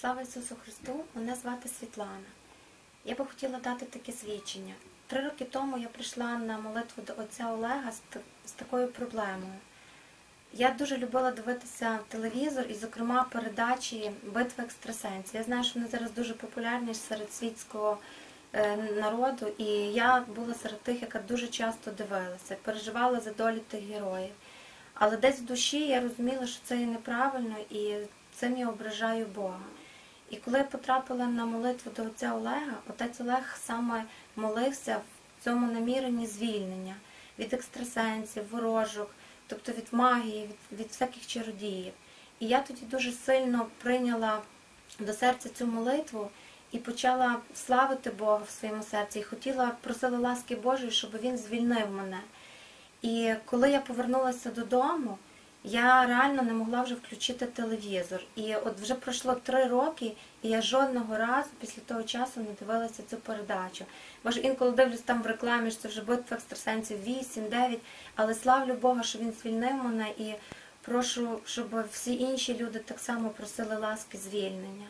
Слава Ісусу Христу! Мене звати Світлана. Я би хотіла дати таке свідчення. Три роки тому я прийшла на молитву до отця Олега з, такою проблемою. Я дуже любила дивитися телевізор і, зокрема, передачі битви екстрасенсів. Я знаю, що вони зараз дуже популярні серед світського е, народу, і я була серед тих, яка дуже часто дивилася, переживала за долі тих героїв. Але десь в душі я розуміла, що це є неправильно і цим я ображаю Бога. І коли я потрапила на молитву до отця Олега, отець Олег саме молився в цьому наміренні звільнення від екстрасенсів, ворожок, тобто від магії, від, від всяких чародіїв. І я тоді дуже сильно прийняла до серця цю молитву і почала славити Бога в своєму серці. І хотіла, просила ласки Божої, щоб він звільнив мене. І коли я повернулася додому, я реально не могла вже включити телевізор. І от вже пройшло три роки, і я жодного разу після того часу не дивилася цю передачу. Може, інколи дивлюсь там в рекламі, що це вже битва екстрасенсів 8-9, але славлю Бога, що він звільнив мене і прошу, щоб всі інші люди так само просили ласки звільнення.